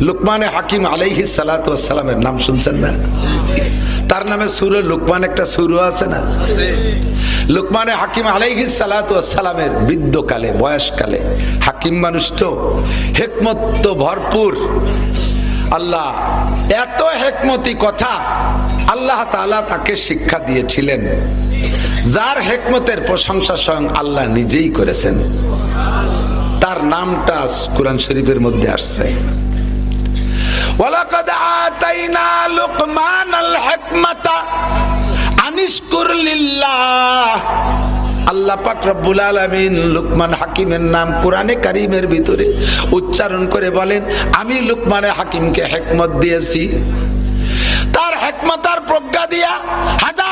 লুকমানে হাকিম আলাইহি সালাতামের নাম শুনছেন না? তার নামে সুর লুকমান একটা সুর আছে না? লুকমানে হাকিম আলাইহি সালাতামের বৃদ্ধকালে, বয়সকালে হাকিম মানুষ তো, হেকমত তো ভরপুর। আল্লাহ এত হেকমতি কথা আল্লাহ তাআলা তাকে শিক্ষা দিয়েছিলেন। যার হেকমতের প্রশংসা স্বয়ং আল্লাহ নিজেই করেছেন। তার নামটা কোরআন শরীফের মধ্যে আসছে। ওয়ালাকাদ আতাইনা লুকমানাল হিকমাতা আনিশকুর লিল্লাহ। আল্লাহ পাক রব্বুল আলামিন লুকমান হাকিমের নাম কোরআনে কারিমের ভিতরে উচ্চারণ করে বলেন, আমি লুকমানে হাকিমকে হেকমত দিয়েছি। তার হেকমতার প্রজ্ঞা দিয়া হাজার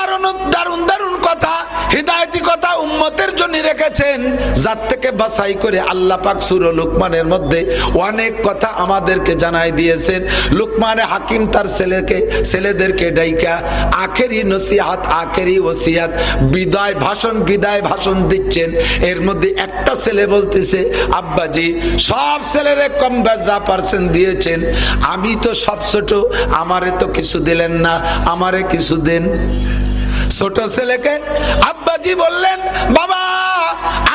দারুণ দারুণ কথা, হৃদায়তি কথা উম্মতের জন্য রেখেছেন। যার থেকে বাছাই করে আল্লাহ পাক সুর লুকমানের মধ্যে অনেক কথা আমাদেরকে জানাই দিয়েছেন। লুকমানে হাকিম তার ছেলেকে, ছেলেদেরকে ডাইকা, আখেরি নসিহাত, আখেরি ওসিয়াত, বিদায় ভাষণ বিদায় ভাষণ দিচ্ছেন। এর মধ্যে একটা ছেলে বলতেছে, আব্বাজি, সব ছেলেরে কম যা পার্সেন্ট দিয়েছেন। আমি তো সব ছোট, আমারে তো কিছু দিলেন না, আমারে কিছু দেন। ছোট ছেলেকে আব্বাজি বললেন বাবা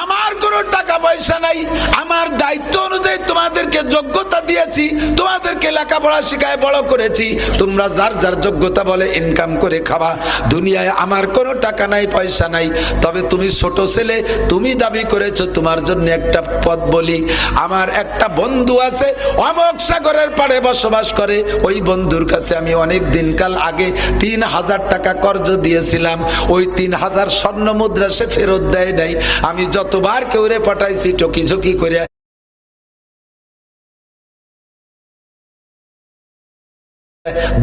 আমার কোনো টাকা পয়সা নাই। আমার দায়িত্ব অনুযায়ী তোমাদেরকে যোগ্যতা দিয়েছি, তোমাদেরকে লেখাপড়া শিখায় বড় করেছি। তোমরা যার যার যোগ্যতা বলে ইনকাম করে খাওয়া দুনিয়ায় আমার কোনো টাকা নাই, পয়সা নাই। তবে তুমি ছোট ছেলে, তুমি দাবি করেছ, তোমার জন্য একটা পদ বলি। আমার একটা বন্ধু আছে অমক সাগরের পাড়ে বসবাস করে। ওই বন্ধুর কাছে আমি অনেক দিনকাল আগে তিন হাজার টাকা কর্জ দিয়েছিলাম। ওই তিন হাজার স্বর্ণ মুদ্রা সে ফেরত দেয় নাই। আমি যতবার কেউ রে পাঠাইছি টকি ঝকি করে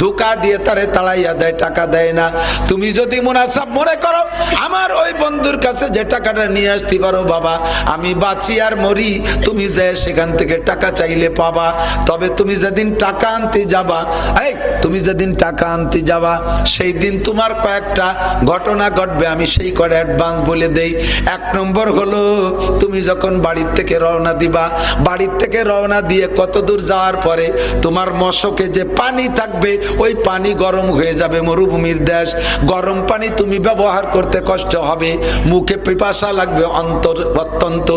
ধোকা দিয়ে তারে তাড়াইয়া দেয়, টাকা দেয় না। তুমি যদি মুনাসাব মনে করো, আমার ওই বন্ধুর কাছে যে টাকাটা নিয়ে আসতে পারো বাবা, আমি বাঁচি আর মরি। তুমি যে সেখান থেকে টাকা চাইলে পাবা। তবে তুমি যেদিন টাকা আনতে যাবা, এই, তুমি যেদিন টাকা আনতে যাবা, সেই দিন তোমার কয়েকটা ঘটনা ঘটবে, আমি সেই করে অ্যাডভান্স বলে দেই। এক নম্বর হলো, তুমি যখন বাড়ির থেকে রওনা দিবা, বাড়ির থেকে রওনা দিয়ে কত দূর যাওয়ার পরে তোমার মশকে যে পানি থাকবে ওই পানি গরম হয়ে যাবে মরুভূমির দেশ। গরম পানি তুমি ব্যবহার করতে কষ্ট হবে, মুখে পিপাসা লাগবে অন্তর অত্যন্ত।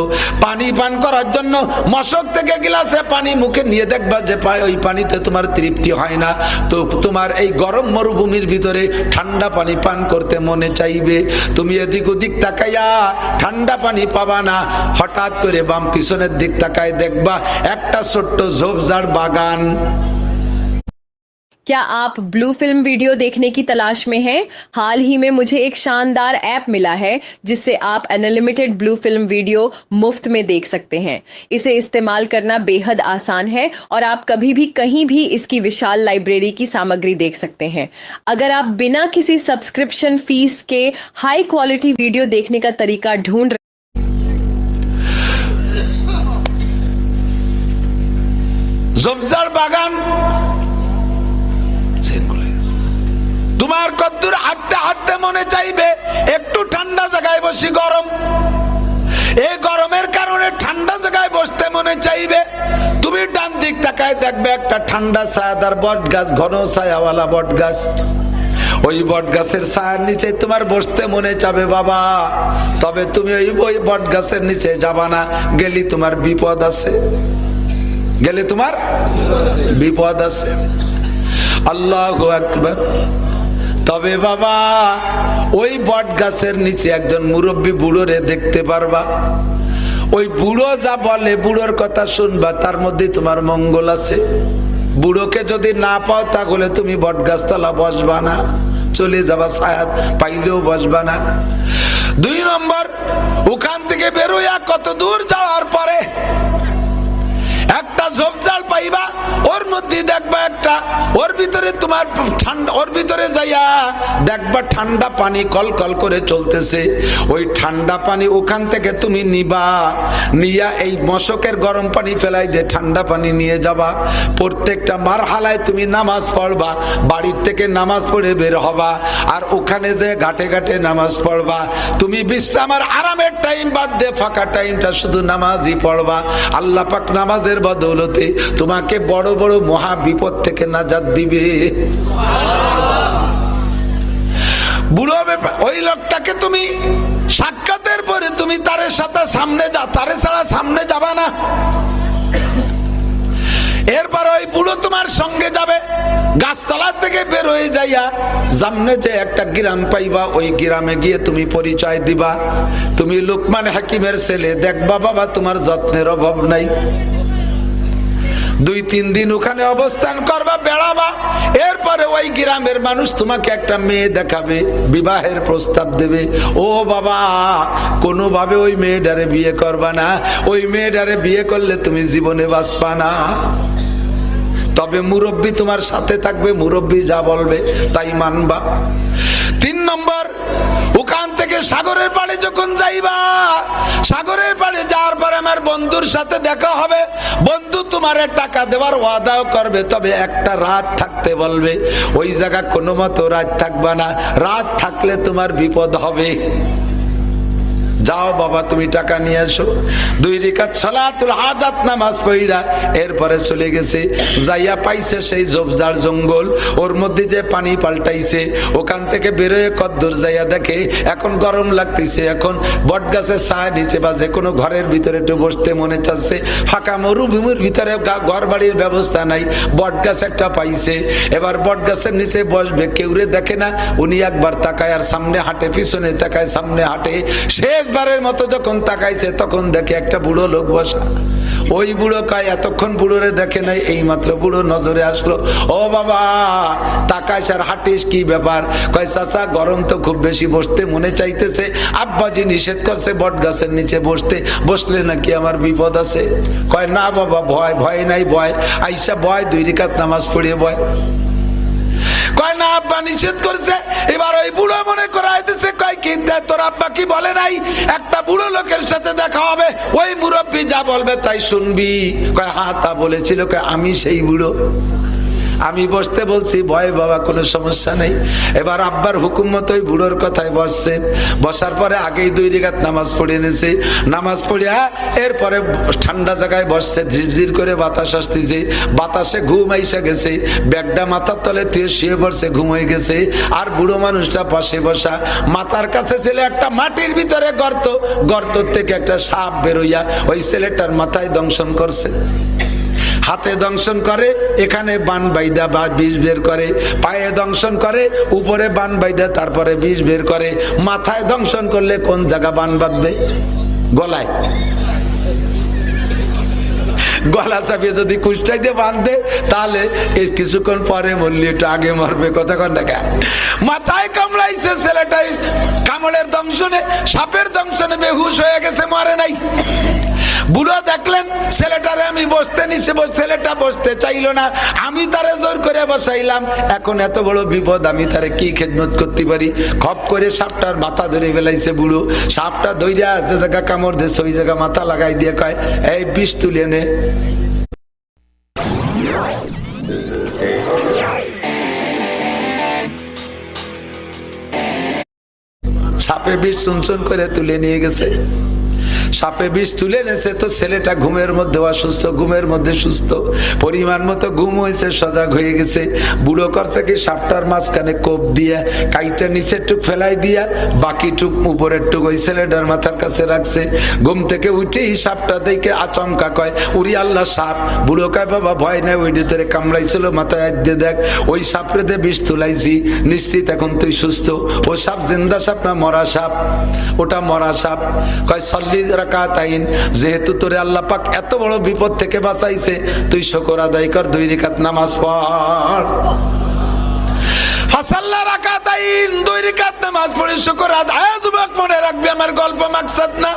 পানি পান করার জন্য মশক থেকে গিলাসে পানি মুখে নিয়ে দেখবা যে ওই পানিতে তোমার তৃপ্তি হয় না। তো তোমার এই গরম মরুভূমির ভিতরে ঠান্ডা পানি পান করতে মনে চাইবে। তুমি এদিক ওদিক তাকাইয়া ঠান্ডা পানি পাবা না। হঠাৎ করে বাম পিছনের দিক তাকায় দেখবা, একটা ছোট্ট ঝোপঝাড় বাগান। क्या आप ब्लू फिल्म वीडियो देखने की तलाश में हैं हाल ही में मुझे एक शानदार ऐप मिला है जिससे आप अनलिमिटेड ब्लू फिल्म वीडियो मुफ्त में देख सकते हैं इसे इस्तेमाल करना बेहद आसान है और आप कभी भी कहीं भी इसकी विशाल लाइब्रेरी की सामग्री देख सकते हैं अगर आप बिना किसी सब्सक्रिप्शन फीस के हाई क्वालिटी वीडियो देखने का तरीका ढूंढ ঝোপঝাড় বাগান তোমার কদ্দুর হাঁটতে হাঁটতে মনে চাইবে, একটু ঠান্ডা জায়গায় বসি গরম। এই গরমের কারণে ঠান্ডা জায়গায় বসতে মনে চাইবে। তুমি ডান দিক তাকায় দেখবে একটা ঠান্ডা ছায়াদার বট গাছ, ঘন ছায়াওয়ালা বট গাছ। ওই বট গাছের ছায়ার নিচে তোমার বসতে মনে চাবে বাবা। তবে তুমি ওই ওই বট গাছের নিচে যাবা না, গেলি তোমার বিপদ আছে। গেলে তোমার বিপদ আছে। আল্লাহ আকবার। তবে বাবা, ওই বট গাছের নিচে একজন মুরব্বী বুড়োরে দেখতে পারবা। ওই বুড়ো যা বলে, বুড়োর কথা শুনবা, তার মধ্যে তোমার মঙ্গল আছে। বুড়োকে যদি না পাও, তাহলে তুমি বট গাছতলা বসবা না, চলে যাবা ছায়াত, পাইলেও বসবা না। দুই নম্বর, ওখান থেকে বেরোয়া কত দূর যাওয়ার পরে একটা ঝোপঝাড় পাইবা, ওর মধ্যে দেখবা একটা, ওর ভিতরে তোমার ঠান্ডা, ওর ভিতরে যাইয়া দেখবা ঠান্ডা পানি কল কল করে চলতেছে। ওই ঠান্ডা পানি ওখান থেকে তুমি নিবা, নিয়া এই মশকের গরম পানি ফেলাই দিয়ে ঠান্ডা পানি নিয়ে যাবা। প্রত্যেকটা মারহালায় তুমি নামাজ পড়বা, বাড়ির থেকে নামাজ পড়ে বের হবা, আর ওখানে যে ঘাটে ঘাটে নামাজ পড়বা। তুমি বিশ্রাম আর আরামের টাইম বাদ দিয়ে ফাঁকা টাইমটা শুধু নামাজই পড়বা। আল্লাহ পাক নামাজের বদৌলতে তোমাকে বড় বড় মহা বিপদ থেকে নাজাত দিবে। বুড়ো ওই লোকটাকে তুমি সাক্ষাতের পরে তুমি তারের সাথে সামনে যা, তারে ছাড়া সামনে যাবা না। এরপর ওই বুড়ো তোমার সঙ্গে যাবে, গাছতলা থেকে বের হয়ে যাইয়া সামনে যে একটা গ্রাম পাইবা, ওই গ্রামে গিয়ে তুমি পরিচয় দিবা। তুমি লোকমান হাকিমের ছেলে, দেখবা বাবা তোমার যত্নের অভাব নাই। দুই, তিন দিন ওখানে অবস্থান করবা, বেড়াবা। এরপরে ওই গ্রামের মানুষ তোমাকে একটা মেয়ে দেখাবে, বিবাহের প্রস্তাব দেবে। ও বাবা, কোনোভাবে ওই মেয়েটারে বিয়ে করবা না। ওই মেয়েটারে বিয়ে করলে তুমি জীবনে বাঁচবা না। তবে মুরব্বী তোমার সাথে থাকবে, মুরব্বী যা বলবে তাই মানবা। ওখান থেকে সাগরের পাড়ে যখন যাইবা, সাগরের পাড়ে যাওয়ার পরে আমার বন্ধুর সাথে দেখা হবে। বন্ধু, তোমার টাকা দেওয়ার ওয়াদাও করবে, তবে একটা রাত থাকতে বলবে, ওই জায়গা কোনো মতো রাত থাকবা না। রাত থাকলে তোমার বিপদ হবে। যাও বাবা, তুমি টাকা নিয়ে এসো। দুই রিকাত সালাতুল আদাত নামাজ পড়িরা, এরপরে চলে গেছে, যাইয়া পাইছে সেই জবজার জঙ্গল, ওর মধ্যে যে পানি পাল্টাইছে, ওখান থেকে বেরোয় কদ্দূর যাইয়া দেখে, এখন গরম লাগতেছে, এখন বট গাছের ছায়া নিচে বা যে কোনো ঘরের ভিতরে একটু বসতে মনে চাচ্ছে, ফাঁকা মরুভূমির ভিতরে ঘর বাড়ির ব্যবস্থা নাই, বট গাছ একটা পাইছে, এবার বট গাছের নিচে বসবে কেউরে দেখে না, উনি একবার তাকায় আর সামনে হাঁটে, পিছনে তাকায়, সামনে হাঁটে শেষবারের মতো যখন তাকাইছে, তখন দেখে একটা বুড়ো লোক বসা। ওই বুড়ো কায় এতক্ষণ বুড়োরে দেখে নাই এই মাত্র বুড়ো নজরে আসলো। ও বাবা তাকাইস আর হাঁটিস কি ব্যাপার? কয়, চাচা, গরম তো খুব বেশি বসতে মনে চাইতেছে। আব্বাজি নিষেধ করছে বট গাছের নিচে বসতে। বসলে নাকি আমার বিপদ আছে? কয়, না বাবা, ভয় ভয় নাই, ভয়। আইসা ভয় দুই রিকাত নামাজ পড়িয়ে ভয় কয়, না, আব্বা নিষেধ করছে। এবার ওই বুড়ো মনে করা হইতেছে কয়, কি তোর আব্বা কি বলে নাই? একটা বুড়ো লোকের সাথে দেখা হবে, ওই মুরব্বী যা বলবে তাই শুনবি। কয় হা তা বলেছিল। কয়, আমি সেই বুড়ো। আমি বসতে বলছি, ভয় বাবা, কোনো সমস্যা নেই। এবার আব্বার হুকুম মতোই বুড়োর কথায় বসছেন। বসার পরে আগেই দুই রেখাত নামাজ পড়ে এনেছে নামাজ পড়িয়া এরপরে ঠান্ডা জায়গায় বসছে, ঝিরঝির করে বাতাস আসতেছে। বাতাসে ঘুম আইসা গেছে। ব্যাগটা মাথার তলে তুই শুয়ে পড়ছে, ঘুম হয়ে গেছে। আর বুড়ো মানুষটা পাশে বসা। মাথার কাছে ছেলে একটা মাটির ভিতরে গর্ত। গর্ত থেকে একটা সাপ বেরোইয়া ওই ছেলেটার মাথায় দংশন করছে। হাতে দংশন করে, এখানে বান বাইদা বা বিষ বের করে, পায়ে দংশন করে, উপরে বান বাইদা, তারপরে বিষ বের করে। মাথায় দংশন করলে কোন জায়গা বান বাঁধবে? গলায়। গলা চাপিয়ে যদি কুষ্টাইতে বাঁধতে তাহলে এই কিছুক্ষণ পরে মরলি একটু আগে মরবে। কতক্ষণ দেখা মাথায় কামড়াইছে ছেলেটাই। কামড়ের দংশনে, সাপের দংশনে বেহুশ হয়ে গেছে, মরে নাই। বুড়ো দেখলেন, ছেলেটারে আমি বসতে নিচে ছেলেটা বসতে চাইলো না। আমি তারে জোর করে বসাইলাম। এখন এত বড় বিপদ, আমি তারে কি খেদমত করতে পারি? খপ করে সাপটার মাথা ধরে ফেলাইছে বুড়ো। সাপটা ধৈর্য আছে জায়গা কামড় দিয়েছে, ওই জায়গা মাথা লাগাই দিয়ে কয়, এই বিষ তুলে নে। সাপে বিষ চুনচুন করে তুলে নিয়ে গেছে। সাপে বিষ তুলে নেছে তো ছেলেটা ঘুমের মধ্যে অসুস্থ, ঘুমের মধ্যে সুস্থ। পরিমাণ মতো ঘুম হয়েছে, সজাগ হয়ে গেছে। বুড়ো করছে কি সাপটার মাঝখানে কোপ দিয়া, কাইটা নিচের টুক ফেলাই দিয়া বাকি টুক উপরের টুক ওই ছেলেটার মাথার কাছে রাখছে। ঘুম থেকে উঠেই সাপটা দেখে আচমকা কয়, উড়ি আল্লাহ সাপ! বুড়ো কয়, বাবা, ভয় নাই, ওই ভিতরে কামড়াইছিল, মাথায় দিয়ে দেখ। ওই সাপড়েতে বিষ তুলাইছি, নিশ্চিত এখন তুই সুস্থ। ও সাপ জিন্দা সাপ না মরা সাপ? ওটা মরা সাপ। কয়, সল্লি রাকাতাইন। যেহেতু তোরে আল্লাহ পাক এত বড় বিপদ থেকে বাঁচাইছে, তুই শকর আদায় কর, দুই রিকাত নামাজ পড়। ফাসাল্লা রাকাতাইন দুই রিকাত নামাজ পড়ে, শুকর আদায়। যুবক, মনে রাখবি, আমার গল্প মাকসাদ না।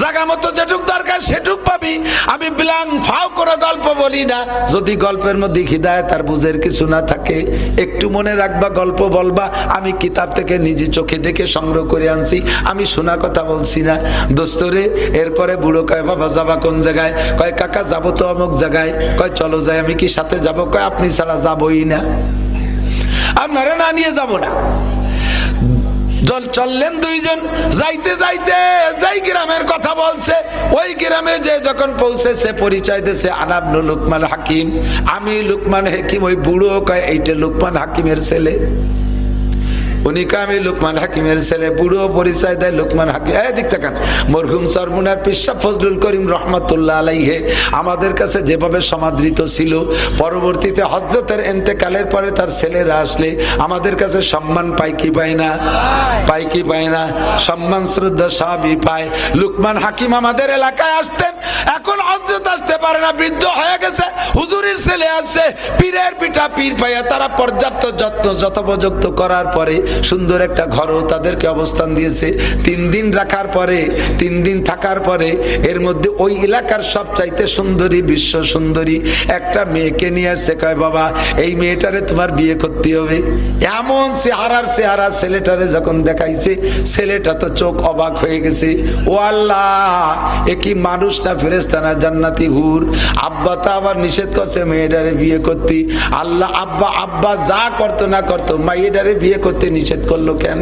জাগা মতো যেটুক দরকার, সেটুক পাবি। আমি বিলাং ফাও করে গল্প বলি না। যদি গল্পের মধ্যে খিদায় তার বুঝের কিছু না থাকে, একটু মনে রাখবা, গল্প বলবা। আমি কিতাব থেকে নিজে চোখে দেখে সংগ্রহ করে আনছি। আমি শোনা কথা বলছি না। দোস্তরে, এরপরে বুড়ো কয়, বাবা, যাবা কোন জায়গায়? কয়, কাকা, যাব তো অমুক জায়গায়। কয়, চলো যাই, আমি কি সাথে যাব? কয়, আপনি ছাড়া যাবই না। আপনারা না নিয়ে যাব না। জল চললেন দুইজন, যাইতে যাইতে যেই গ্রামের কথা বলছে, ওই গ্রামে যে যখন পৌঁছেছে, পরিচয় দিয়েছে আনাবনু লুকমান হাকিম। আমি লুকমান হাকিম, ওই বুড়ো কয়, এইটা লুকমান হাকিমের ছেলে। উনি কয় আমি লুকমান হাকিমের ছেলে, বুড়ো পরিচয় দেয় লুকমান হাকিম। এই দিক থাকেন মরহুম সরমুনার পিসা ফজলুল করিম রহমতুল্লাহ আলাইহে, আমাদের কাছে যেভাবে সমাদৃত ছিল, পরবর্তীতে হজরতের এন্তেকালের পরে তার ছেলেরা আসলে আমাদের কাছে সম্মান পায় কি পায় না? পায় কি পায় না? সম্মান, শ্রদ্ধা সবই পায়। লুকমান হাকিম আমাদের এলাকায় আসতেন, এখন হজরত আসতে পারে না, বৃদ্ধ হয়ে গেছে, হুজুরের ছেলে আসছে, পীরের পিঠা পীর পাইয়া তারা পর্যাপ্ত যত্ন যথোপযুক্ত করার পরে সুন্দর একটা ঘরও তাদেরকে অবস্থান দিয়েছে। তিন দিন রাখার পরে, তিন দিন থাকার পরে, এর মধ্যে ওই এলাকার সবচাইতে সুন্দরী, বিশ্ব সুন্দরী একটা মেয়েকে নিয়ে আসছে। কয়, বাবা, এই মেয়েটারে তোমার বিয়ে করতে হবে। এমন চেহারার চেহারা ছেলেটারে যখন দেখাইছে, ছেলেটা তো চোখ অবাক হয়ে গেছে। ও আল্লাহ, এ কি মানুষ না ফেরেস্তা না জান্নাতি হুর? আব্বা তা আবার নিষেধ করছে মেয়েটারে বিয়ে করতে। আল্লাহ, আব্বা আব্বা যা করতো না করতো, মাইয়েটারে বিয়ে করতে নিষেধ করল কেন?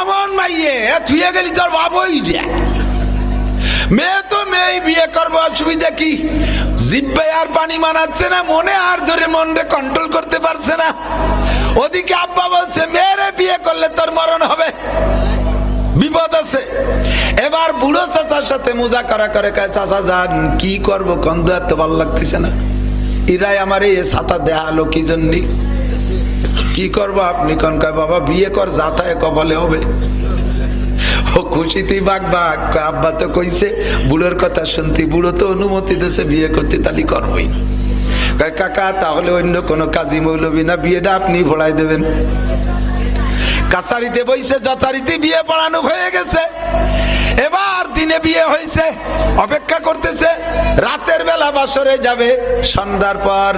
এমন মাইয়ে থুয়ে গেলি তোর বাবই যা। মেয়ে তো মেয়ে বিয়ে করব, অসুবিধা কি? আর পানি মানাচ্ছে না, মনে আর ধরে মনরে কন্ট্রোল করতে পারছে না। ওদিকে আব্বা বলছে, মেয়েরে বিয়ে করলে তোর মরণ হবে। বিপদ আছে। এবার বুড়ো চাচার সাথে মোজা করা করে কয়, চাচা যান, কি করব? কন্দ এত ভালো লাগতেছে না। ইরাই আমার এই ছাতা দেখাল কি জন্যে? কি করব আপনি কন কয়, বাবা, বিয়ে কর যাতায় কপালে হবে। ও খুশিতেই বাঘ বাঘ আব্বা তো কইছে, বুড়োর কথা শুনতি, বুড়ো তো অনুমতি দিয়েছে বিয়ে করতে তালি করবই। কাকা, তাহলে অন্য কোনো কাজী মৌলবি না, বিয়েটা আপনি ভোড়াই দেবেন। কাছারিতে বইছে, যথারীতি বিয়ে পড়ানো হয়ে গেছে। এবার দিনে বিয়ে হয়েছে, অপেক্ষা করতেছে, রাতের বেলা বাসরে যাবে, সন্ধ্যার পর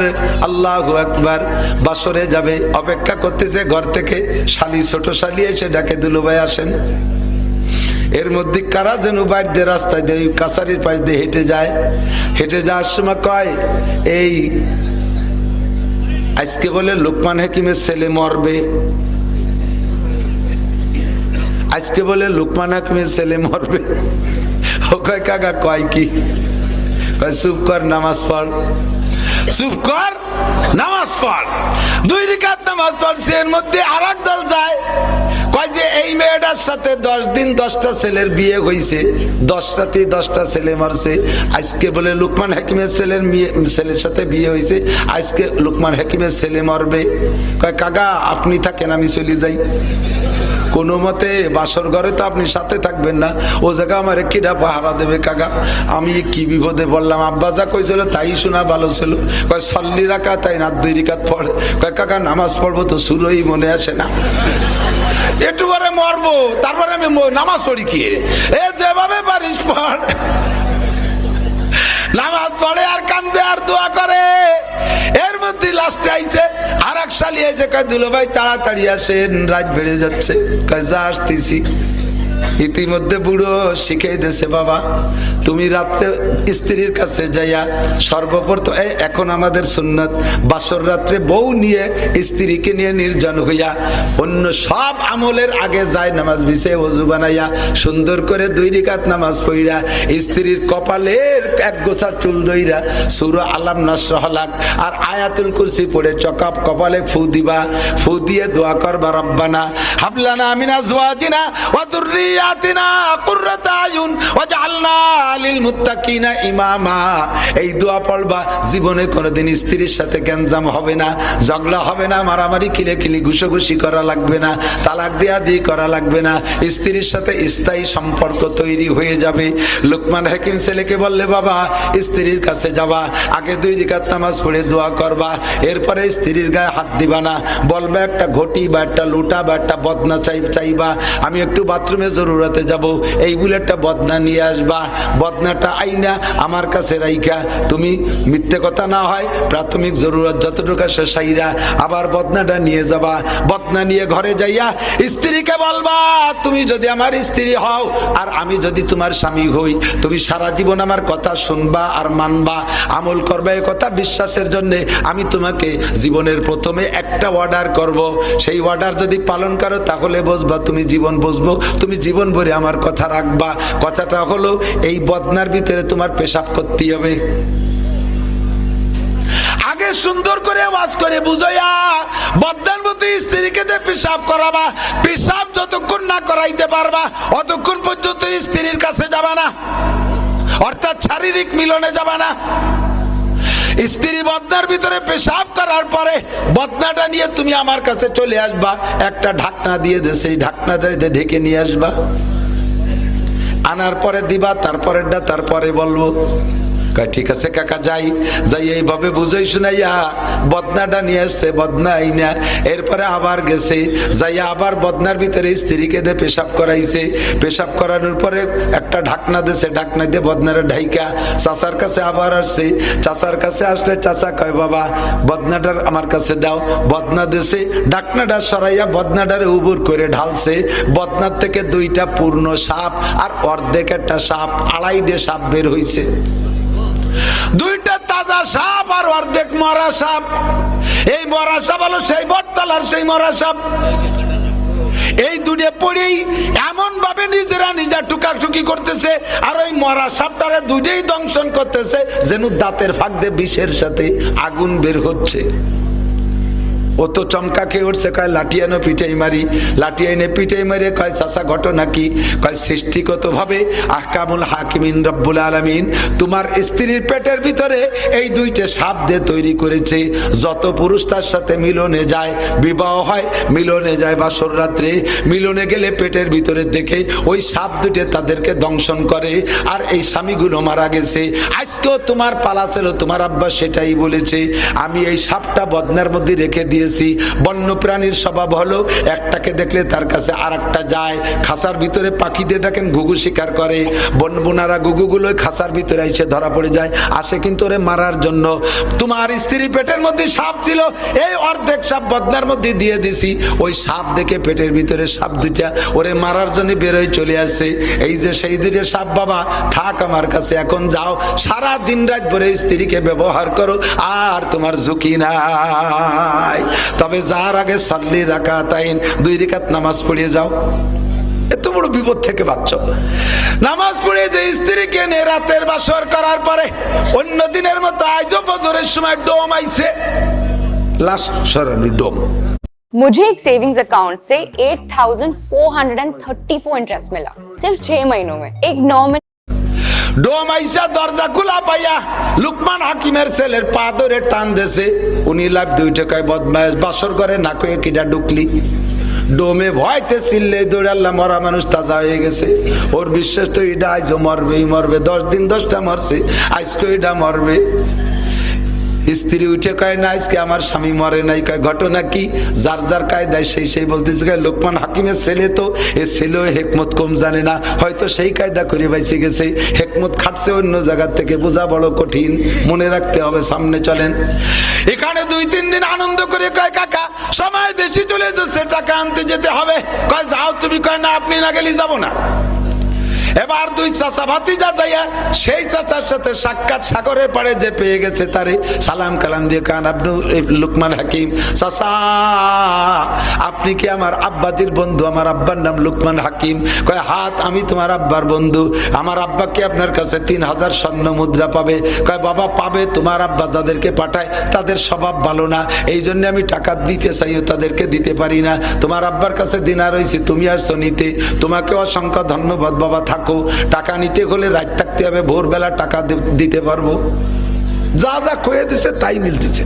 আল্লাহ একবার বাসরে যাবে, অপেক্ষা করতেছে ঘর থেকে, শালি ছোট শালি এসে ডাকে দুলুভাই আসেন। এর মধ্যে কারা যেন বাইর দিয়ে রাস্তায় দিয়ে কাছারির পাশ দিয়ে হেঁটে যায়। হেঁটে যাওয়ার সময় কয়, এই, আজকে বলে লোকমান হাকিমের ছেলে মরবে। আজকে বলে লোকমান হাকিমের ছেলে মরবে। ও কয়, কাকা, কয় কি? কয়, চুপ কর, নামাজ পড়। চুপ কর, নামাজ পড়। দুই রিকাত নামাজ পড়ছে এর মধ্যে আর দল যায়। কয় যে, এই মেয়েটার সাথে দশ দিন দশটা ছেলের বিয়ে হয়েছে দশটাতে দশটা ছেলে মারছে। আজকে বলে লুকমান হাকিমের ছেলের ছেলের সাথে বিয়ে হয়েছে আজকে লুকমান হাকিমের ছেলে মরবে। কয়, কাকা, আপনি থাকেন, আমি চলে যাই। কোনো মতে বাসর ঘরে তো আপনি সাথে থাকবেন না। ও জায়গা আমার কিডা পাহারা দেবে কাকা? আমি কি বিপদে বললাম আব্বা যা কইছিল তাই শোনা ভালো ছিল। কয়, সল্লি রাখা তাই না দুই রিকাত পড়ে? কয়, কাকা, নামাজ পড়ব তো শুরুই মনে আসে না। একটু পরে মরবো, তারপরে আমি নামাজ পড়ি কি এ যেভাবে পারিস পড়। নামাজ পড়ে আর কান্দে আর দোয়া করে। মধ্যে লাস্টে আইছে আর এক শালি এসে কয়, দুলো ভাই, তাড়াতাড়ি আসেন, রাত বেড়ে যাচ্ছে। যা আসতেছি। ইতিমধ্যে বুড়ো শিখিয়ে দিয়েছে বাবা। তুমি রাত্রে স্ত্রীর কাছে যাইয়া সর্বপ্রথম এখন আমাদের সুন্নত, বাসর রাত্রে বউ নিয়ে স্ত্রীকে নিয়ে নির্জন হইয়া অন্য সব আমলের আগে যায় নামাজ বিছে, অজু বানাইয়া সুন্দর করে দুই রিকাত নামাজ পড়িয়া স্ত্রীর কপালের এক গোছা চুল দইরা সুর আলাম নসরহলাক আর আয়াতুল কুরসি পড়ে চকাপ কপালে ফু দিবা। ফু দিয়ে দোয়া করবা, রব্বানা হাবলানা আমিনা জওয়াজিনা ওয়া এই দোয়া পড়বা, জীবনে কোনোদিন স্ত্রীর সাথে গ্যাঞ্জাম হবে না, ঝগড়া হবে না, মারামারি কিলে কিলি ঘুষোঘুষি করা লাগবে না, তালাক দেয়া দিয়ে করা লাগবে না। স্ত্রীর সাথে স্থায়ী সম্পর্ক তৈরি হয়ে যাবে। লোকমান হাকিম ছেলেকে বললে, বাবা, স্ত্রীর কাছে যাবা, আগে দুই রিকাত নামাজ পড়ে দোয়া করবা, এরপরে স্ত্রীর গায়ে হাত দিবা না। বলবা, একটা ঘটি বা একটা লুটা বা একটা বদনা চাই চাইবা আমি একটু বাথরুমে জরুরতে যাব, এই বলে একটা বদনা নিয়ে আসবা। বদনাটা আইনা আমার কাছে রাইখা। তুমি মিথ্যে কথা না হয়, প্রাথমিক জরুরত যতটুকু আছে সাইরা, আবার বদনাটা নিয়ে যাবা। বদনা নিয়ে ঘরে যাইয়া স্ত্রীকে বলবা, তুমি যদি আমার স্ত্রী হও, আর আমি যদি তোমার স্বামী হই, তুমি সারা জীবন আমার কথা শুনবা আর মানবা। আমল করবা এ কথা বিশ্বাসের জন্য আমি তোমাকে জীবনের প্রথমে একটা অর্ডার করব। সেই অর্ডার যদি পালন করো, তাহলে বসবা তুমি জীবন বসবো তুমি জীবন ভরে আমার কথা রাখবা। কথাটা হলো, এই বদনার ভিতরে তোমার পেশাব করতে হবে। আগে সুন্দর করে ওয়াজ করে বুঝাইয়া মধ্যে স্ত্রীকে পেশাব করাবা। পেশাব যতক্ষণ না করাইতে পারবা, অতক্ষণ পর্যন্ত স্ত্রীর কাছে যাবা না। অর্থাৎ শারীরিক মিলনে যাবা না। স্ত্রী বদনার ভিতরে পেশাব করার পরে বদনাটা নিয়ে তুমি আমার কাছে চলে আসবা। একটা ঢাকনা দিয়ে দে, সেই ঢাকনাটা দিয়ে ঢেকে নিয়ে আসবা। আনার পরে দিবা, তারপরেরটা, তারপরে বলব। ঠিক আছে কাকা, যাই। যাই, এইভাবে বুঝাই শুনাইয়া বদনাটা নিয়ে আসছে, বদনা আইনা। এরপরে আবার গেছে যাইয়া আবার বদনার ভিতরে স্ত্রীকে দিয়ে পেশাব করাইছে। পেশাব করানোর পরে একটা ঢাকনা দিছে, ঢাকনা দিয়ে বদনারে ঢাইকা। চাচার কাছে আবার আসছে। চাচার কাছে আসলে চাচা কয়, বাবা বদনাটার আমার কাছে দাও। বদনা দেশে ঢাকনাটা সরাইয়া বদনাটারে উবুর করে ঢালছে। বদনার থেকে দুইটা পূর্ণ সাপ আর অর্ধেক একটা সাপ আড়াইটে সাপ বের হইছে। দুইটা তাজা সাপ আর অর্ধেক মরা সাপ। এই মরা সাপ হলো সেই বটতলার সেই মরা সাপ। এই দুটে পড়েই এমন ভাবে নিজেরা নিজের টুকাটুকি করতেছে আর ওই মরা সাপটারে দুটেই দংশন করতেছে, যেন দাঁতের ফাঁক দিয়ে বিষের সাথে আগুন বের হচ্ছে। ও তো চমকা খেয়ে উঠছে, কয় লাঠিয়ানো পিঠাই মারি লাঠিয়াইনে পিঠাই মারে, কয় চাষা ঘটনা কি? কয় সৃষ্টিগত ভাবে আহকামুল হাকিমিন রব্বুল আলামিন তোমার স্ত্রীর পেটের ভিতরে এই দুইটা সাপ দিয়ে তৈরি করেছে। যত পুরুষ তার সাথে মিলনে যায়, বিবাহ হয়, মিলনে যায় বাসর রাত্রে, মিলনে গেলে পেটের ভিতরে দেখে ওই সাপ দুটে তাদেরকে দংশন করে, আর এই স্বামীগুলো মারা গেছে। আজকেও তোমার পালা ছিল তোমার আব্বা সেটাই বলেছে, আমি এই সাপটা বদনার মধ্যে রেখে দিয়েছি। বন্য প্রাণীর স্বভাব হলো, একটাকে দেখলে তার কাছে আর যায়। খাসার ভিতরে পাখি দিয়ে দেখেন ঘুঘু শিকার করে। বন বোনারা ঘুঘুগুলো খাসার ভিতরে এসে ধরা পড়ে যায়। আসে কিন্তু ওরে মারার জন্য। তোমার স্ত্রী পেটের মধ্যে সাপ ছিল, এই অর্ধেক সাপ বদনার মধ্যে দিয়ে দিছি। ওই সাপ দেখে পেটের ভিতরে সাপ দুইটা ওরে মারার জন্য বেরোয় চলে আসছে। এই যে সেই দুটো সাপ বাবা, থাক আমার কাছে, এখন যাও। সারা দিন রাত ভরে স্ত্রীকে ব্যবহার করো, আর তোমার ঝুঁকি নাই। তবে যার আগে সাল্লি রাখা তাইন দুই রেখাত নামাজ পড়িয়ে যাও এত বড় বিপদ থেকে বাঁচছ নামাজ পড়ে যে স্ত্রীকে নিয়ে রাতের বাসর করার পরে অন্য দিনের মতো আজও বছরের সময় ডোম আইছে লাশ সরানি ডোম मुझे एक सेविंग्स अकाउंट से 8,434 इंटरेस्ट मिला सिर्फ छह महीनों में एक नॉर्मल ডোম আইসা দরজা খোলা পাইয়া লুকমান হাকিমের ছেলের পা ধরে টান দেছে। উনি লাভ দুই টাকায় বদমাস বাসর করে না কয়ে কিটা ঢুকলি? ডোমে ভয়তে চিল্লে দৌড়াল্লা মরা মানুষ তাজা হয়ে গেছে। ওর বিশ্বাস তো এটা আজও মরবেই মরবে, দশ দিন দশটা মরছে আজকে এটা মরবে। স্ত্রী উঠে কয়, না, আজকে আমার স্বামী মরে নাই। কয়, ঘটনা কি? যার যার কায়দায় সেই সেই বলতেছে। কয়, লোকমান হাকিমের ছেলে তো, এ ছেলেও হেকমত কম জানে না। হয়তো সেই কায়দা করে বাইসে গেছে। হেকমত খাটছে অন্য জায়গার থেকে। বোঝা বড় কঠিন। মনে রাখতে হবে, সামনে চলেন। এখানে দুই, তিন দিন আনন্দ করে কয়, কাকা, সময় বেশি চলে যাচ্ছে, টাকা আনতে যেতে হবে। কয়, যাও তুমি। কয়, না, আপনি না গেলে যাব না। এবার দুই চাচা ভাতিজা যাইয়া, সেই চাচার সাথে সাক্ষাৎ সাগরের পাড়ে যে পেয়ে গেছে তারে সালাম কালাম দিয়ে কান আপনি লুকমান হাকিম, চাচা, আপনি কি আমার আব্বাজির বন্ধু? আমার আব্বার নাম লুকমান হাকিম। কয়, হাত, আমি তোমার আব্বার বন্ধু। আমার আব্বা কি আপনার কাছে তিন হাজার স্বর্ণ মুদ্রা পাবে? কয়, বাবা, পাবে। তোমার আব্বা যাদেরকে পাঠায়, তাদের স্বভাব ভালো না। এই জন্য আমি টাকা দিতে চাইও, তাদেরকে দিতে পারি না। তোমার আব্বার কাছে দিনা রয়েছে তুমি আসছো নিতে। তোমাকে অসংখ্য ধন্যবাদ, বাবা, থাকো টাকা নিতে হলে রাত থাকতে হবে ভোরবেলা টাকা দিতে পারব। যা যা কয়ে দিছে তাই মিলতেছে।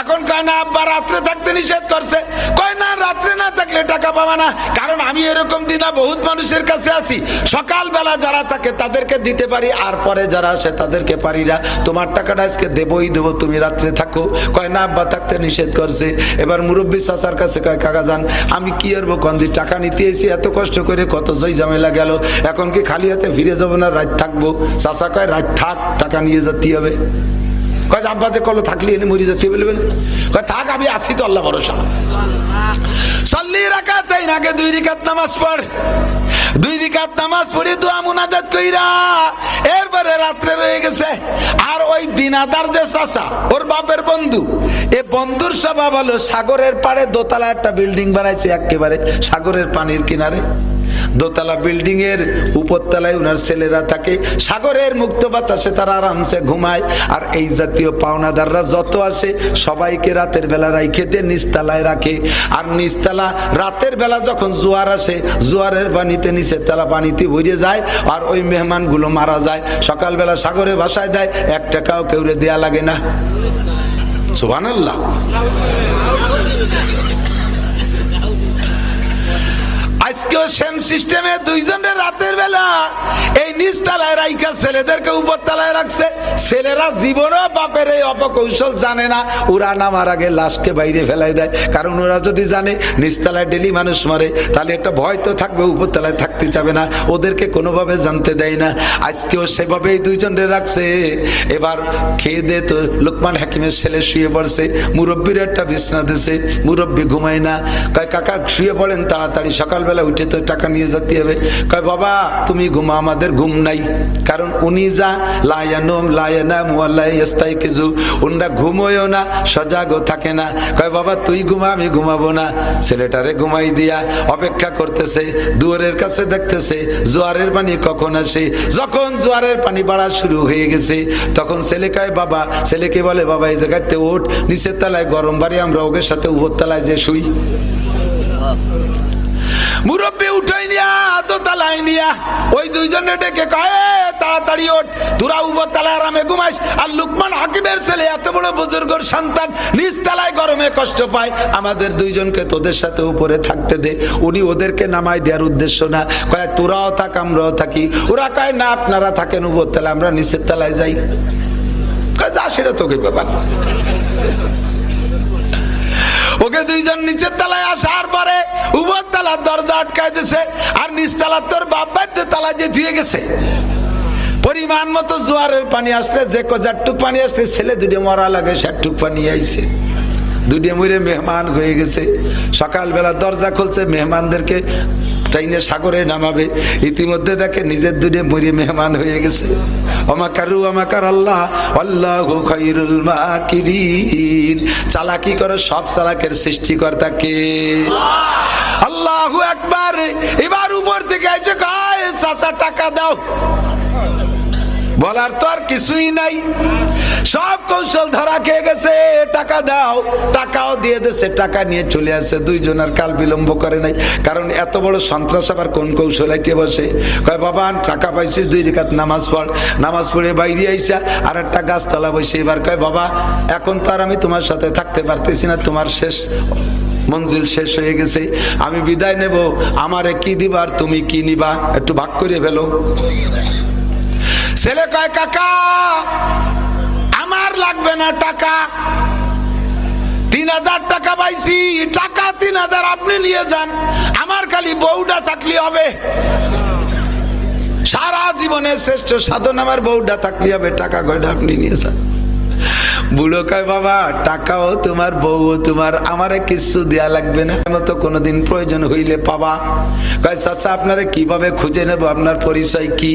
এখন কয় না, আব্বা, রাত্রে থাকতে নিষেধ করছে। কয় না, রাত্রে না থাকলে টাকা পাবা না। কারণ আমি এরকম দিনা বহুত মানুষের কাছে আছি। সকালবেলা যারা থাকে, তাদেরকে দিতে পারি, আর পরে যারা আসে, তাদেরকে পারি না। তোমার টাকাটা আজকে দেবই দেবো, তুমি রাত্রে থাকো। কয় না, আব্বা, থাকতে নিষেধ করছে। এবার মুরব্বী চাচার কাছে কয়, কাকা যান, আমি কি করব কন্দি টাকা নিতে এসে এত কষ্ট করে কত জয় ঝামেলা গেল। এখন কি খালি হাতে ফিরে যাব না? রাত থাকব। চাচা কয়, রাত থাক, টাকা নিয়ে যেতে হবে। কয় আব্বা যে কলো, থাকলে এনে মরি যেতে বলবে না কয়, থাক, আমি আসি তো, আল্লাহ ভরসা। সল্লি রাকাত তাই আগে দুই রিকাত নামাজ পড়। দুই রিকাত নামাজ পড়ে দোয়া মুনাজাত কইরা এরপরে রাত্রে রয়ে গেছে। আর ওই দিনাদার যে চাচা, ওর বাপের বন্ধু, এ বন্ধুর স্বভাব হলো সাগরের পাড়ে দোতলা একটা বিল্ডিং বানাইছে একেবারে সাগরের পানির কিনারে। দোতলা বিল্ডিং এর উপরতলায় উনার ছেলেরা থাকে। সাগরের মুক্ত বাতাসে তারা আরামসে ঘুমায়। আর এই জাতীয় পাওনাদাররা যত আসে, সবাইকে রাতের বেলা রাইখে দিয়ে নিচতলায় রাখে। আর নিচতলা রাতের বেলা যখন জোয়ার আসে, জোয়ারের পানিতে নিচের তলা পানিতে ভরে যায় আর ওই মেহমানগুলো মারা যায়। সকালবেলা সাগরে ভাসায় দেয়, এক টাকাও কেউরে দেয়া লাগে না। সুবহানাল্লাহ। আজকেও সেম সিস্টেমে দুইজনের রাতের বেলা এই নিচতলায় রাইখা ছেলেদেরকে উপরতলায় রাখছে। ছেলেরা জীবনও বাপের এই অপকৌশল জানে না। ওরা নামার আগে লাশকে বাইরে ফেলাই দেয়। কারণ ওরা যদি জানে নিচতলায় ডেলি মানুষ মরে, তাহলে একটা ভয় তো থাকবে, উপরতলায় থাকতে যাবে না। ওদেরকে কোনোভাবে জানতে দেয় না। আজকেও সেভাবেই দুইজনের রাখছে। এবার খেয়ে দে তো লোকমান হাকিমের ছেলে শুয়ে পড়ছে। মুরব্বীর একটা বিছনা দিছে। মুরব্বী ঘুমায় না। কাকা, শুয়ে পড়েন তাড়াতাড়ি। সকালবেলা উঠে তো টাকা নিয়ে যেতে হবে। কয়, বাবা, তুমি ঘুমা, আমাদের ঘুম নাই। কারণ উনি যা, লায়ানুম লায়ানা মুয়াল্লাই ইস্তাই উনরা ঘুমোয়ও না, সজাগও থাকে না। কয়, বাবা, তুই ঘুমা, আমি ঘুমাবো না। ছেলেটারে ঘুমাই দিয়া অপেক্ষা করতেছে, দুয়ারের কাছে দেখতেছে, জোয়ারের পানি কখন আসে? যখন জোয়ারের পানি বাড়া শুরু হয়ে গেছে, তখন ছেলে কয়, বাবা, ছেলেকে বলে, বাবা, এই জায়গাতে ওঠ নিচের তলায় গরম বাড়ি, আমরা ওকে সাথে উপর তলায় যে শুই। মুরব্বী উঠাই নিয়া দোতলায় নিয়া। ওই দুইজনে ডেকে কয় "এ, তাড়াতাড়ি ওঠ। তোরা উপর আরামে ঘুমাইস আর লুকমান হাকিমের ছেলে এত বড় বুজুর্গর সন্তান তালায় গরমে কষ্ট পায়। আমাদের দুইজনকে তোদের সাথে উপরে থাকতে দে। উনি ওদেরকে নামাই দেওয়ার উদ্দেশ্য না। কয় তোরাও থাক আমরাও থাকি। ওরা কয় না আপনারা থাকেন উপর তলায় আমরা নিচের তলায় যাই। যা সেটা তোকে ব্যাপার। ওকে দুইজন নিচের তলায় আসার পরে উপর তালার দরজা আটকায় দিছে, আর নিচ তালার তোর বাপ বাড়িতে তালা যে ধুয়ে গেছে। পরিমাণ মতো জোয়ারের পানি আসলে, যে কজারটুক পানি আসলে ছেলে দুটো মরা লাগে সাতটুক পানি আইছে। দুটো মরে মেহমান হয়ে গেছে। সকালবেলা দরজা খুলছে, মেহমানদেরকে ট্রেনে সাগরে নামাবে। ইতিমধ্যে দেখে নিজের দুটো মরে মেহমান হয়ে গেছে। অমাকারু অমাকার আল্লাহ আল্লাহ খৈরুল মাকিরিন। চালাকি করে সব চালাকের সৃষ্টিকর্তা কে? আল্লাহু একবার এবার উপর থেকে এসে কয় চাচা টাকা দাও। বলার তো আর কিছুই নাই। সব কৌশল ধরা খেয়ে গেছে, টাকা দাও। টাকাও দিয়ে দেছে টাকা নিয়ে চলে আসছে। দুইজন আর কাল বিলম্ব করে নাই। কারণ এত বড় সন্ত্রাস আবার কোন কৌশল আইটে বসে? কয়, বাবা, টাকা পাইছিস, দুই রেখাত নামাজ পড়। নামাজ পড়ে বাইরে আইসা আর একটা গাছতলা বসে। এবার কয়, বাবা, এখন তো আর আমি তোমার সাথে থাকতে পারতেছি না। তোমার শেষ মঞ্জিল শেষ হয়ে গেছে। আমি বিদায় নেব। আমারে কি দিবার তুমি কি নিবা? একটু ভাগ করে ফেলো। ছেলে কয়, কাকা আমার লাগবে না টাকা। তিন হাজার টাকা পাইছি, টাকা তিন হাজার আপনি নিয়ে যান। আমার খালি বউটা থাকলে হবে। সারা জীবনের শ্রেষ্ঠ সাধন আমার বউটা থাকলে হবে, টাকা কয়টা আপনি নিয়ে যান? বুড়ো কয়, বাবা, টাকাও তোমার বউ তোমার, আমারে কিচ্ছু দেয়া লাগবে না। মতো কোনোদিন প্রয়োজন হইলে পাবা। কয়, চাচা, আপনারা কীভাবে খুঁজে নেব? আপনার পরিচয় কি?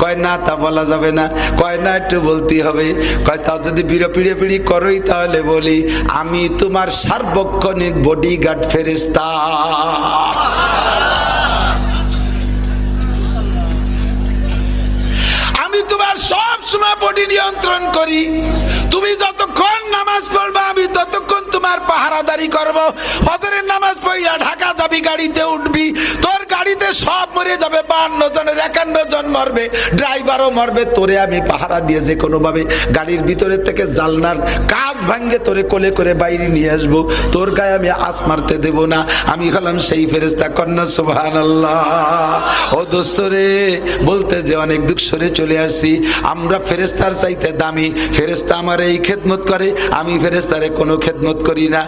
কয়, না, তা বলা যাবে না। কয়, না, একটু বলতে হবে। কয়, তা যদি পিড়ে পিড়ে পিড়ি করোই তাহলে বলি, আমি তোমার সার্বক্ষণিক বডিগার্ড ফেরেস্তা আমি তোমার সব সময় বডি নিয়ন্ত্রণ করি। তুমি যতক্ষণ নামাজ পড়বা, আমি ততক্ষণ তোমার পাহারাদারি করব। হজরের নামাজ পড়িয়া ঢাকা যাবি, গাড়িতে উঠবি। তোর গাড়িতে সব মরে যাবে, বান্ন জনের একান্ন জন মরবে, ড্রাইভারও মরবে। তোরে আমি পাহারা দিয়ে যে কোনোভাবে গাড়ির ভিতরে থেকে জালনার কাজ ভাঙ্গে তোরে কোলে করে বাইরে নিয়ে আসব, তোর গায়ে আমি আস মারতে দেব না। আমি হলাম সেই ফেরেস্তা কন্যা সুবহান ও দোস্ত রে, বলতে যে অনেক দুঃখ সরে চলে আসছি। আমরা ফেরেস্তার চাইতে দামি। ফেরেস্তা আমার এই খেদমত করে আমি ফেরেস্তারে কোনো খেদমত করি না।